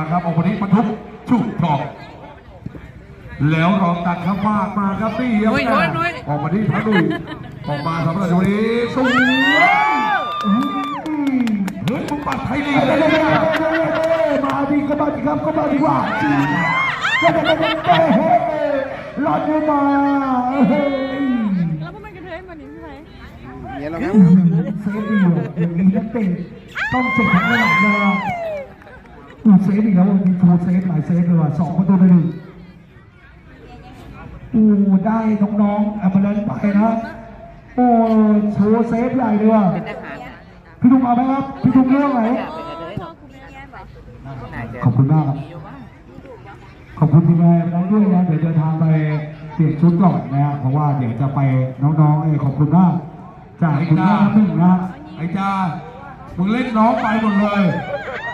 นะครับออกวันนี้บรรทุกชุกทองแล้วรองตัดครับมากมาครับนี่ครับนุ้ยนุ้ยนุ้ยออกมาที่พระดุยออกมาสำหรับวันนี้สูงเฮ้ยมึงปัดไทยลีกเลยเนี่ยมาดีก็มาดีครับก็มาดีกว่าจีก็จะเป็นเต้หลอดอยู่มาเฮ้ยแล้วพวกมันกระเทยมันนี่ใช่ไหมเซฟดีอยู่อย่างนี้นักเตะต้องเจ็บทั้งระดับเลย อูเซฟอีกแล้วมีโฟเซฟหลายเซฟเลยว่ะสองประตูเลยดิอูได้น้องๆแอมเบลนไปนะโอ้โชว์เซฟใหญ่เลยว่ะพี่ดุงเอาไหมครับพี่ดุงเรื่องไหนขอบคุณมากครับขอบคุณทีมงานเราด้วยนะเดี๋ยวเดินทางไปเปลี่ยนชุดก่อนนะครับเพราะว่าเดี๋ยวจะไปน้องๆเอยขอบคุณมากจากคุณแม่น้ำหนึ่งนะไอ้จ้ามึงเล่นน้องไปหมดเลยเ